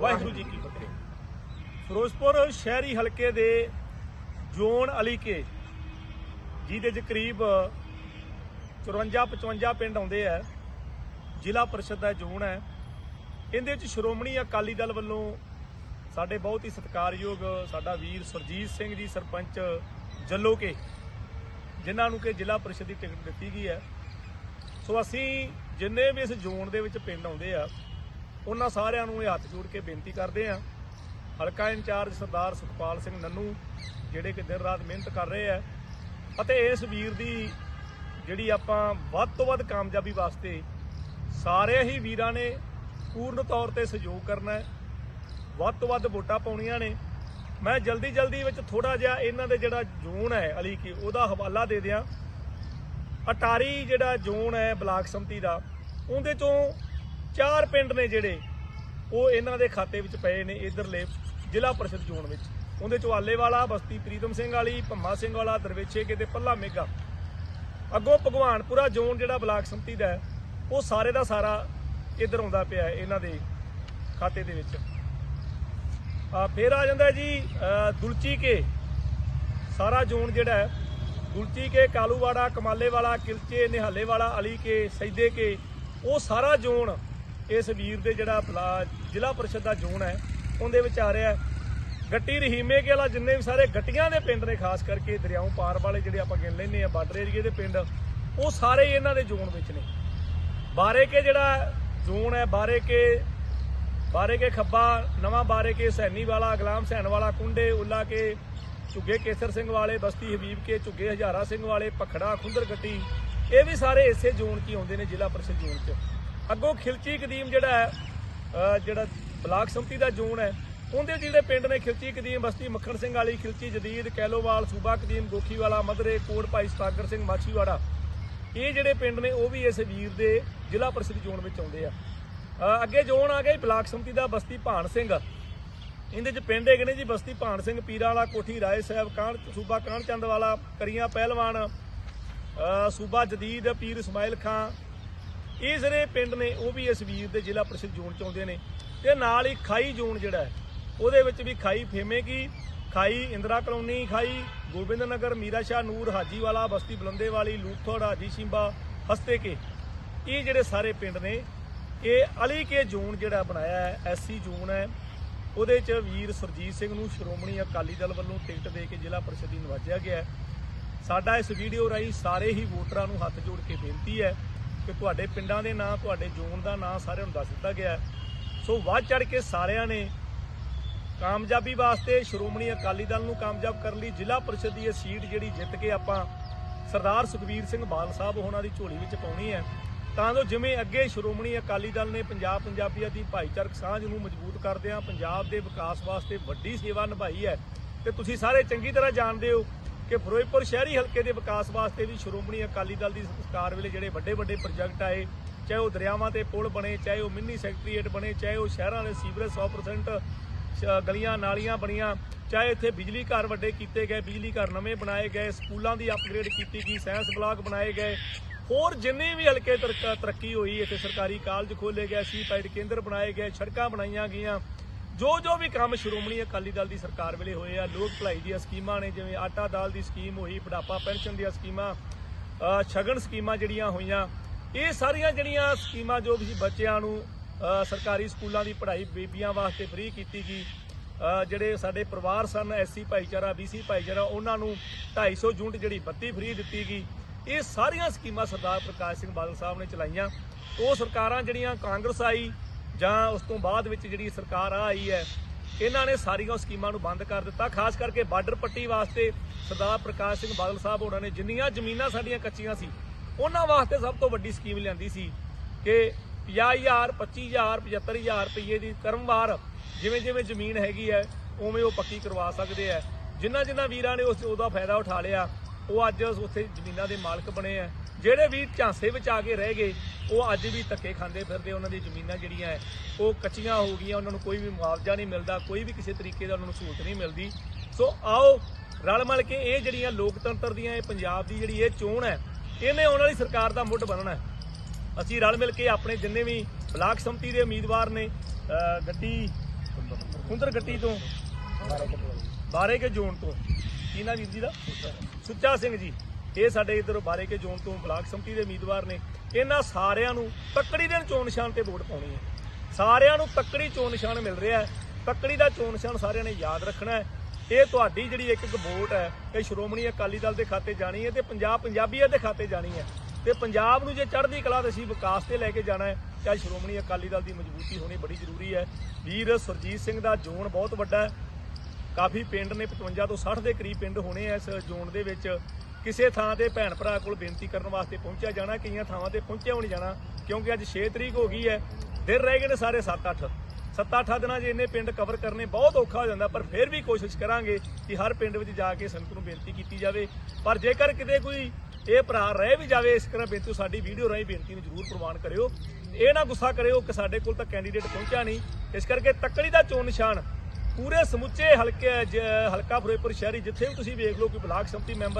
ਵਾਹਿਗੁਰੂ ਜੀ ਕੀ ਫਤਿਹ। ਫਿਰੋਜ਼ਪੁਰ ਸ਼ਹਿਰੀ ਹਲਕੇ ਦੇ ਜ਼ੋਨ ਅਲੀਕੇ ਜਿਹਦੇ ਚ ਕਰੀਬ 54 55 ਪਿੰਡ ਆਉਂਦੇ ਆ। ਜ਼ਿਲ੍ਹਾ ਪਰਿਸ਼ਦ ਦਾ ਜ਼ੋਨ ਹੈ। ਇਹਦੇ ਚ ਸ਼੍ਰੋਮਣੀ ਅਕਾਲੀ ਦਲ ਵੱਲੋਂ ਸਾਡੇ ਬਹੁਤ ਹੀ ਸਤਿਕਾਰਯੋਗ ਸਾਡਾ ਵੀਰ ਸੁਰਜੀਤ ਸਿੰਘ ਜੀ, ਸਰਪੰਚ ਜੱਲੋਕੇ ਜਿਨ੍ਹਾਂ ਨੂੰ ਕਿ ਜ਼ਿਲ੍ਹਾ ਪਰਿਸ਼ਦ ਦੀ ਟਿਕਟ ਦਿੱਤੀ ਗਈ ਹੈ। ਸੋ ਅਸੀਂ ਜਿੰਨੇ ਵੀ ਇਸ ਜ਼ੋਨ ਦੇ ਵਿੱਚ ਪਿੰਡ ਆਉਂਦੇ ਆ ਉਹਨਾਂ ਸਾਰਿਆਂ ਨੂੰ ਇਹ ਹੱਥ ਜੋੜ ਕੇ ਬੇਨਤੀ ਕਰਦੇ ਆ ਹਲਕਾ ਇੰਚਾਰਜ ਸਰਦਾਰ ਸੁਖਪਾਲ ਸਿੰਘ ਨੰਨੂ, ਜਿਹੜੇ ਕਿ ਦਿਨ ਰਾਤ ਮਿਹਨਤ ਕਰ ਰਹੇ ਆ, ਅਤੇ ਇਸ ਵੀਰ ਦੀ ਜਿਹੜੀ ਆਪਾਂ ਵੱਧ ਤੋਂ ਵੱਧ ਕਾਮਯਾਬੀ ਵਾਸਤੇ ਸਾਰੇ ਹੀ ਵੀਰਾਂ ਨੇ ਪੂਰਨ ਤੌਰ ਤੇ ਸਹਿਯੋਗ ਕਰਨਾ ਹੈ। ਵੱਧ ਤੋਂ ਵੱਧ ਵੋਟਾਂ ਪਾਉਣੀਆਂ ਨੇ। ਮੈਂ ਜਲਦੀ ਜਲਦੀ ਵਿੱਚ ਥੋੜਾ ਜਿਹਾ ਇਹਨਾਂ ਦੇ ਜਿਹੜਾ ਜ਼ੋਨ ਹੈ ਅਲੀ ਕੀ, ਉਹਦਾ ਹਵਾਲਾ ਦੇ ਦਿਆਂ। ਅਟਾਰੀ ਜਿਹੜਾ ਜ਼ੋਨ ਹੈ ਬਲਾਕ ਸੰਮਤੀ ਦਾ, ਉਹਦੇ ਚੋਂ ਚਾਰ ਪਿੰਡ ਨੇ ਜਿਹੜੇ ਉਹ ਇਹਨਾਂ ਦੇ ਖਾਤੇ ਵਿੱਚ ਪਏ ਨੇ ਇਧਰਲੇ ਜ਼ਿਲ੍ਹਾ ਪਰਿਸ਼ਦ ਜ਼ੋਨ ਵਿੱਚ। ਉਹਦੇ ਚੋਂ ਆਲੇਵਾਲਾ ਬਸਤੀ ਪ੍ਰੀਤਮ ਸਿੰਘ ਵਾਲੀ, ਭੰਮਾ ਸਿੰਘ ਵਾਲਾ ਦਰਵੇਛੇ ਕੇ ਤੇ ਪੱਲਾ ਮੇਗਾ। ਅੱਗੋਂ ਭਗਵਾਨਪੁਰਾ ਜ਼ੋਨ ਜਿਹੜਾ ਬਲਾਕ ਸੰਮਤੀ ਦਾ ਉਹ ਸਾਰੇ ਦਾ ਸਾਰਾ ਇਧਰ ਆਉਂਦਾ ਪਿਆ ਇਹਨਾਂ ਦੇ ਖਾਤੇ ਦੇ ਵਿੱਚ। ਆ, ਫੇਰ ਆ ਜਾਂਦਾ ਜੀ ਦੁਲਚੀ ਕੇ। ਸਾਰਾ ਜ਼ੋਨ ਜਿਹੜਾ ਦੁਲਚੀ ਕੇ, ਕਾਲੂਵਾੜਾ ਕਮਾਲੇ ਵਾਲਾ ਕਿਲਚੇ ਨਿਹਾਲੇ ਵਾਲਾ ਅਲੀ ਕੇ ਸੈਦੇ ਕੇ, ਉਹ ਸਾਰਾ ਜ਼ੋਨ ਇਸ ਵੀਰ ਦੇ ਜਿਹੜਾ ਬਲਾ- ਜ਼ਿਲ੍ਹਾ ਪਰਿਸ਼ਦ ਦਾ ਜ਼ੋਨ ਹੈ, ਉਹਦੇ ਵਿੱਚ ਆ ਰਿਹਾ ਗੱਟੀ ਰਹੀਮੇ ਕੇ ਵਾਲਾ ਜਿੰਨੇ ਵੀ ਸਾਰੇ ਗੱਟੀਆਂ ਦੇ ਪਿੰਡ ਨੇ, ਖਾਸ ਕਰਕੇ ਦਰਿਆਓਂ ਪਾਰ ਵਾਲੇ ਜਿਹੜੇ ਆਪਾਂ ਗਿਣ ਲੈਨੇ ਆ ਬਾਰਡਰ ਏਰੀਏ ਦੇ ਪਿੰਡ, ਉਹ ਸਾਰੇ ਹੀ ਇਹਨਾਂ ਦੇ ਜ਼ੋਨ ਵਿੱਚ ਨੇ। ਬਾਰੇ ਕੇ ਜਿਹੜਾ ਜ਼ੋਨ ਹੈ ਬਾਰੇ ਕੇ ਬਾਰੇ ਕੇ ਖੱਬਾ, ਨਵਾਂ ਬਾਰੇ ਕੇ ਸੈਣੀ ਵਾਲਾ ਗੁਲਾਮ ਸੈਣ ਵਾਲਾ, ਕੁੰਡੇ ਉੱਲਾ ਕੇ ਝੁੱਗੇ ਕੇਸਰ ਸਿੰਘ ਵਾਲੇ, ਬਸਤੀ ਹਬੀਬ ਕੇ, ਝੁੱਗੇ ਹਜ਼ਾਰਾ ਸਿੰਘ ਵਾਲੇ, ਪਖੜਾ, ਖੁੰਦਰ ਗੱਟੀ, ਇਹ ਵੀ ਸਾਰੇ ਇਸੇ ਜ਼ੋਨ 'ਚ ਹੀ ਆਉਂਦੇ ਨੇ, ਜ਼ਿਲ੍ਹਾ ਪਰਿਸ਼ਦ ਜ਼ੋਨ 'ਚ। ਅੱਗੋਂ ਖਿਲਚੀ ਕਦੀਮ ਜਿਹੜਾ ਹੈ ਜਿਹੜਾ ਬਲਾਕ ਸੰਮਤੀ ਦਾ ਜ਼ੋਨ ਹੈ, ਉਹਦੇ ਜਿਹੜੇ ਪਿੰਡ ਨੇ ਖਿਲਚੀ ਕਦੀਮ, ਬਸਤੀ ਮੱਖਣ ਸਿੰਘ ਵਾਲੀ, ਖਿਲਚੀ ਜਦੀਦ, ਕੈਲੋਵਾਲ, ਸੂਬਾ ਕਦੀਮ, ਗੋਖੀਵਾਲਾ, ਮਦਰੇ, ਕੋਟ ਭਾਈ ਸਤਾਗਰ ਸਿੰਘ ਮਾਛੀਵਾੜਾ, ਇਹ ਜਿਹੜੇ ਪਿੰਡ ਨੇ, ਉਹ ਵੀ ਇਸ ਵੀਰ ਦੇ ਜ਼ਿਲ੍ਹਾ ਪਰਿਸ਼ਦ ਜ਼ੋਨ ਵਿੱਚ ਆਉਂਦੇ ਆ। ਅੱਗੇ ਜ਼ੋਨ ਆ ਗਿਆ ਬਲਾਕ ਸੰਮਤੀ ਦਾ ਬਸਤੀ ਭਾਨ ਸਿੰਘ। ਇਹਦੇ ਚ ਪਿੰਡ ਹੈਗੇ ਨੇ ਜੀ, ਬਸਤੀ ਭਾਨ ਸਿੰਘ ਪੀਰਾਂ ਵਾਲਾ ਕੋਠੀ, ਰਾਏ ਸਾਹਿਬ, ਕਾਹਨ, ਸੂਬਾ ਕਾਹਨ ਚੰਦ ਵਾਲਾ, ਕਰੀਆਂ ਪਹਿਲਵਾਨ ਸੂਬਾ ਜਦੀਦ, ਪੀਰ ਇਸਮਾਇਲ ਖਾਂ ਇਹ ਜਿਹੜੇ ਪਿੰਡ ਨੇ, ਉਹ ਵੀ ਇਸ ਵੀਰ ਦੇ ਜ਼ਿਲ੍ਹਾ ਪਰਿਸ਼ਦ ਜ਼ੋਨ ਚ ਆਉਂਦੇ ਨੇ। ਤੇ ਨਾਲ ਹੀ ਖਾਈ ਜ਼ੋਨ ਜਿਹੜਾ ਹੈ, ਉਹਦੇ ਵਿੱਚ ਵੀ ਖਾਈ ਫੇਮੇਗੀ। ਖਾਈ ਇੰਦਰਾ ਕਲੋਨੀ, ਖਾਈ ਗੋਬਿੰਦ ਨਗਰ, ਮੀਰਾ ਸ਼ਾਹ ਨੂਰ, ਹਾਜੀਵਾਲਾ, ਬਸਤੀ ਬਲੰਦੇ ਵਾਲੀ ਲੂਥੋੜ, ਹਾਜੀ ਸ਼ਿੰਬਾ, ਹਸਤੇ ਕੇ। ਇਹ ਜਿਹੜੇ ਸਾਰੇ ਪਿੰਡ ਨੇ, ਇਹ ਅਲੀ ਕੇ ਜ਼ੋਨ ਜਿਹੜਾ ਬਣਾਇਆ ਹੈ, ਐਸਸੀ ਜ਼ੋਨ ਹੈ। ਉਹਦੇ ਚ ਵੀਰ ਸੁਰਜੀਤ ਸਿੰਘ ਨੂੰ ਸ਼੍ਰੋਮਣੀ ਅਕਾਲੀ ਦਲ ਵੱਲੋਂ ਟਿਕਟ ਦੇ ਕੇ ਜ਼ਿਲ੍ਹਾ ਪਰਿਸ਼ਦ ਦੀ ਨਵਾਜਿਆ ਗਿਆ ਸਾਡਾ ਇਸ ਵੀਡੀਓ ਰਾਹੀਂ ਸਾਰੇ ਹੀ ਵੋਟਰਾਂ ਨੂੰ ਹੱਥ ਜੋੜ ਕੇ ਬੇਨਤੀ ਹੈ ਕਿ ਤੁਹਾਡੇ ਪਿੰਡਾਂ ਦੇ ਨਾਂ, ਤੁਹਾਡੇ ਜ਼ੋਨ ਦਾ ਨਾਂ ਸਾਰਿਆਂ ਨੂੰ ਦੱਸ ਦਿੱਤਾ ਗਿਆ ਸੋ ਵੱਧ ਚੜ ਕੇ ਸਾਰਿਆਂ ਨੇ ਕਾਮਯਾਬੀ ਵਾਸਤੇ ਸ਼੍ਰੋਮਣੀ ਅਕਾਲੀ ਦਲ ਨੂੰ ਕਾਮਯਾਬ ਕਰਨ ਲਈ ਜ਼ਿਲ੍ਹਾ ਪਰਿਸ਼ਦ ਦੀ ਇਹ ਸੀਟ ਜਿਹੜੀ ਜਿੱਤ ਕੇ ਆਪਾਂ ਸਰਦਾਰ ਸੁਖਬੀਰ ਸਿੰਘ ਬਾਦਲ ਸਾਹਿਬ ਉਹਨਾਂ ਦੀ ਝੋਲੀ ਵਿੱਚ ਪਾਉਣੀ ਹੈ। ਤਾਂ ਜੋ ਜਿਵੇਂ ਅੱਗੇ ਸ਼੍ਰੋਮਣੀ ਅਕਾਲੀ ਦਲ ਨੇ ਪੰਜਾਬ ਪੰਜਾਬੀਆਂ ਦੀ ਭਾਈਚਾਰਕ ਸਾਂਝ ਨੂੰ ਮਜ਼ਬੂਤ ਕਰਦਿਆਂ ਪੰਜਾਬ ਦੇ ਵਿਕਾਸ ਵਾਸਤੇ ਵੱਡੀ ਸੇਵਾ ਨਿਭਾਈ ਹੈ, ਤੇ ਤੁਸੀਂ ਸਾਰੇ ਚੰਗੀ ਤਰ੍ਹਾਂ ਜਾਣਦੇ ਹੋ ਕਿ ਫਿਰੋਜ਼ਪੁਰ ਸ਼ਹਿਰੀ ਹਲਕੇ ਦੇ ਵਿਕਾਸ ਵਾਸਤੇ ਵੀ ਸ਼੍ਰੋਮਣੀ ਅਕਾਲੀ ਦਲ ਦੀ ਸਰਕਾਰ ਵੇਲੇ ਜਿਹੜੇ ਵੱਡੇ ਵੱਡੇ ਪ੍ਰੋਜੈਕਟ ਆਏ, ਚਾਹੇ ਉਹ ਦਰਿਆਵਾਂ ਤੇ ਪੁਲ ਬਣੇ, ਚਾਹੇ ਉਹ ਮਿੰਨੀ ਸੈਕਟਰੀਏਟ ਬਣੇ, ਚਾਹੇ ਉਹ ਸ਼ਹਿਰਾਂ ਦੇ ਸੀਵਰੇਜ 100% ਸ਼- ਗਲੀਆਂ, ਨਾਲੀਆਂ ਬਣੀਆਂ, ਚਾਹੇ ਇੱਥੇ ਬਿਜਲੀ ਘਰ ਵੱਡੇ ਕੀਤੇ ਗਏ, ਬਿਜਲੀ ਘਰ ਨਵੇਂ ਬਣਾਏ ਗਏ, ਸਕੂਲਾਂ ਦੀ ਅਪਗ੍ਰੇਡ ਕੀਤੀ ਗਈ, ਸਾਇੰਸ ਬਲਾਕ ਬਣਾਏ ਗਏ। ਹੋਰ ਜਿੰਨੇ ਵੀ ਹਲਕੇ ਤਰੱਕ- ਤਰੱਕੀ ਹੋਈ, ਇੱਥੇ ਸਰਕਾਰੀ ਕਾਲਜ ਖੋਲੇ ਗਏ ਸੀ ਪਾਈਡ ਕੇਂਦਰ ਬਣਾਏ ਗਏ, ਸੜਕਾਂ ਬਣਾਈਆਂ ਗਈਆਂ ਜੋ ਜੋ ਵੀ ਕੰਮ ਸ਼੍ਰੋਮਣੀ ਅਕਾਲੀ ਦਲ ਦੀ ਸਰਕਾਰ ਵੇਲੇ ਹੋਏ ਆ ਲੋਕ ਭਲਾਈ ਦੀਆਂ ਸਕੀਮਾਂ ਨੇ ਜਿਵੇਂ ਆਟਾ ਦਾਲ ਦੀ ਸਕੀਮ ਹੋਈ ਬੁਢਾਪਾ ਪੈਨਸ਼ਨ ਦੀਆਂ ਸਕੀਮਾਂ ਅ, ਸ਼ਗਨ ਸਕੀਮਾਂ ਜਿਹੜੀਆਂ ਹੋਈਆਂ ਇਹ ਸਾਰੀਆਂ ਜਿਹੜੀਆਂ ਸਕੀਮਾਂ ਜੋ ਵੀ ਬੱਚਿਆਂ ਨੂੰ ਸਰਕਾਰੀ ਸਕੂਲਾਂ ਦੀ ਪੜ੍ਹਾਈ ਬੀਬੀਆਂ ਵਾਸਤੇ ਫ੍ਰੀ ਕੀਤੀ ਗਈ ਜਿਹੜੇ ਸਾਡੇ ਪਰਿਵਾਰ ਸਨ ਐਸਸੀ ਭਾਈਚਾਰਾ ਬੀਸੀ ਭਾਈਚਾਰਾ ਉਹਨਾਂ ਨੂੰ 250 ਯੂਨਿਟ ਜਿਹੜੀ ਬੱਤੀ ਫ੍ਰੀ ਦਿੱਤੀ ਗਈ। ਇਹ ਸਾਰੀਆਂ ਸਕੀਮਾਂ ਸਰਦਾਰ ਪ੍ਰਕਾਸ਼ ਸਿੰਘ ਬਾਦਲ ਸਾਹਿਬ ਨੇ ਚਲਾਈਆਂ। ਉਹ ਸਰਕਾਰਾਂ ਜਿਹੜੀਆਂ ਕਾਂਗਰਸ ਆਈ ਜਾਂ ਉਸ ਤੋਂ ਬਾਅਦ ਵਿੱਚ ਜਿਹੜੀ ਸਰਕਾਰ ਆ ਆਈ ਹੈ, ਇਹਨਾਂ ਨੇ ਸਾਰੀਆਂ ਸਕੀਮਾਂ ਨੂੰ ਬੰਦ ਕਰ ਦਿੱਤਾ। ਖਾਸ ਕਰਕੇ ਬਾਰਡਰ ਪੱਟੀ ਵਾਸਤੇ ਸਰਦਾਰ ਪ੍ਰਕਾਸ਼ ਸਿੰਘ ਬਾਦਲ ਸਾਹਿਬ ਹੋਰਾਂ ਨੇ ਜਿੰਨੀਆਂ ਜ਼ਮੀਨਾਂ ਸਾਡੀਆਂ ਕੱਚੀਆਂ ਸੀ, ਉਹਨਾਂ ਵਾਸਤੇ ਸਭ ਤੋਂ ਵੱਡੀ ਸਕੀਮ ਲਿਆਂਦੀ ਸੀ ਕਿ 50000 25000 75000 ਰੁਪਏ ਦੀ ਕਰਮਵਾਰ ਜਿਵੇਂ ਜਿਵੇਂ ਜ਼ਮੀਨ ਹੈਗੀ ਹੈ, ਉਵੇਂ ਉਹ ਪੱਕੀ ਕਰਵਾ ਸਕਦੇ ਆ ਜਿਨ੍ਹਾਂ ਜਿਨ੍ਹਾਂ ਵੀਰਾਂ ਨੇ ਉਸ ਉਹਦਾ ਫਾਇਦਾ ਉਠਾ ਲਿਆ, ਉਹ ਅੱਜ ਉੱਥੇ ਜ਼ਮੀਨਾਂ ਦੇ ਮਾਲਕ ਬਣੇ ਆ ਜਿਹੜੇ ਵੀ ਝਾਂਸੇ ਵਿੱਚ ਆ ਕੇ ਰਹਿ ਗਏ ਉਹ ਅੱਜ ਵੀ ਧੱਕੇ ਖਾਂਦੇ ਫਿਰਦੇ ਉਹਨਾਂ ਦੀ ਜ਼ਮੀਨਾਂ ਜਿਹੜੀਆਂ ਹੈ, ਉਹ ਕੱਚੀਆਂ ਹੋ ਗਈਆਂ, ਉਹਨਾਂ ਨੂੰ ਕੋਈ ਵੀ ਮੁਆਵਜ਼ਾ ਨਹੀਂ ਮਿਲਦਾ, ਕੋਈ ਵੀ ਕਿਸੇ ਤਰੀਕੇ ਦਾ ਉਹਨਾਂ ਨੂੰ ਸਹੂਲਤ ਨਹੀਂ ਮਿਲਦੀ। ਸੋ ਆਓ, ਰਲ ਮਿਲ ਕੇ ਇਹ ਜਿਹੜੀਆਂ ਲੋਕਤੰਤਰ ਦੀਆਂ ਇਹ ਪੰਜਾਬ ਦੀ ਜਿਹੜੀ ਇਹ ਚੋਣ ਹੈ, ਇਹਨੇ ਆਉਣ ਵਾਲੀ ਸਰਕਾਰ ਦਾ ਮੁੱਢ ਬਣਨਾ ਹੈ। ਅਸੀਂ ਰਲ ਮਿਲ ਕੇ ਆਪਣੇ ਜਿੰਨੇ ਵੀ ਬਲਾਕ ਸੰਮਤੀ ਦੇ ਉਮੀਦਵਾਰ ਨੇ ਅਹ ਗੱਡੀ ਹੁੰਦਰ ਗੱਟੀ ਤੋਂ ਬਾਰੇ ਕੇ ਜ਼ੋਨ ਤੋਂ, ਕੀ ਨਾ ਵੀਰ ਜੀ ਦਾ? ਸੁੱਚਾ ਸਿੰਘ ਜੀ। ਇਹ ਸਾਡੇ ਇਧਰ ਬਾਰੇ ਕੇ ਜ਼ੋਨ ਤੋਂ ਬਲਾਕ ਸੰਮਤੀ ਦੇ ਉਮੀਦਵਾਰ ਨੇ। ਇਹਨਾਂ ਸਾਰਿਆਂ ਨੂੰ ਤੱਕੜੀ ਦੇ ਚੋਣ ਨਿਸ਼ਾਨ ਤੇ ਵੋਟ ਪਾਉਣੀ ਹੈ। ਸਾਰਿਆਂ ਨੂੰ ਤੱਕੜੀ ਚੋਣ ਨਿਸ਼ਾਨ ਮਿਲ ਰਿਹਾ ਹੈ। ਤੱਕੜੀ ਦਾ ਚੋਣ ਨਿਸ਼ਾਨ ਸਾਰਿਆਂ ਨੇ ਯਾਦ ਰੱਖਣਾ ਹੈ। ਇਹ ਤੁਹਾਡੀ ਜਿਹੜੀ ਇੱਕ ਇੱਕ ਵੋਟ ਹੈ, ਇਹ ਸ਼੍ਰੋਮਣੀ ਅਕਾਲੀ ਦਲ ਦੇ ਖਾਤੇ ਜਾਣੀ ਹੈ ਤੇ ਪੰਜਾਬ ਪੰਜਾਬੀਅਤ ਦੇ ਖਾਤੇ ਜਾਣੀ ਹੈ। ਤੇ ਪੰਜਾਬ ਨੂੰ ਜੇ ਚੜ੍ਹਦੀ ਕਲਾ ਤੇ ਅਸੀਂ ਵਿਕਾਸ ਤੇ ਲੈ ਕੇ ਜਾਣਾ ਹੈ, ਤਾਂ ਸ਼੍ਰੋਮਣੀ ਅਕਾਲੀ ਦਲ ਦੀ ਮਜ਼ਬੂਤੀ ਹੋਣੀ ਬੜੀ ਜ਼ਰੂਰੀ ਹੈ। ਵੀਰ ਸੁਰਜੀਤ ਸਿੰਘ ਦਾ ਜ਼ੋਨ ਬਹੁਤ ਵੱਡਾ ਹੈ। ਕਾਫੀ ਪਿੰਡ ਨੇ 55 ਤੋਂ 60 ਦੇ ਕਰੀਬ ਪਿੰਡ ਹੋਣੇ ਆ ਇਸ ਜ਼ੋਨ ਦੇ ਵਿੱਚ। ਕਿਸੇ ਥਾਂ ਤੇ ਭੈਣ ਭਰਾ ਕੋਲ ਬੇਨਤੀ ਕਰਨ ਵਾਸਤੇ ਪਹੁੰਚਿਆ ਜਾਣਾ, ਕਈਆਂ ਥਾਵਾਂ ਤੇ ਪਹੁੰਚਿਆ ਹੋਣੀ ਜਾਣਾ, ਕਿਉਂਕਿ ਅੱਜ 6 ਤਰੀਕ ਹੋ ਗਈ ਹੈ, ਦਿਨ ਰਹਿ ਗਏ ਨੇ ਸਾਰੇ 7-8 7-8 ਦਿਨਾਂ 'ਚ ਇੰਨੇ ਪਿੰਡ ਕਵਰ ਕਰਨੇ ਬਹੁਤ ਔਖਾ ਹੋ ਜਾਂਦਾ, ਪਰ ਫਿਰ ਵੀ ਕੋਸ਼ਿਸ਼ ਕਰਾਂਗੇ ਕਿ ਹਰ ਪਿੰਡ ਵਿੱਚ ਜਾ ਕੇ ਸੰਗਤ ਨੂੰ ਬੇਨਤੀ ਕੀਤੀ ਜਾਵੇ। ਪਰ ਜੇਕਰ ਕਿਤੇ ਕੋਈ ਇਹ ਭਰਾ ਰਹਿ ਵੀ ਜਾਵੇ, ਇਸ ਤਰ੍ਹਾਂ ਬੇਨਤੀ ਸਾਡੀ ਵੀਡੀਓ ਰਾਹੀਂ ਬੇਨਤੀ ਨੂੰ ਜ਼ਰੂਰ ਪ੍ਰਵਾਨ ਕਰਿਓ। ਇਹ ਨਾ ਗੁੱਸਾ ਕਰਿਓ ਕਿ ਸਾਡੇ ਕੋਲ ਤਾਂ ਕੈਂਡੀਡੇਟ ਪਹੁੰਚਿਆ ਨਹੀਂ। ਇਸ ਕਰਕੇ ਤੱਕੜੀ ਦਾ ਚੋਣ ਨਿਸ਼ਾਨ ਪੂਰੇ ਸਮੁੱਚੇ ਹਲਕੇ, ਜ- ਹਲਕਾ ਫਿਰੋਜ਼ਪੁਰ ਸ਼ਹਿਰੀ, ਜਿੱਥੇ ਵੀ ਤੁਸੀਂ ਵੇਖ ਲਓ ਕਿ ਬਲਾਕ ਸੰਮਤੀ ਮੈਂਬਰ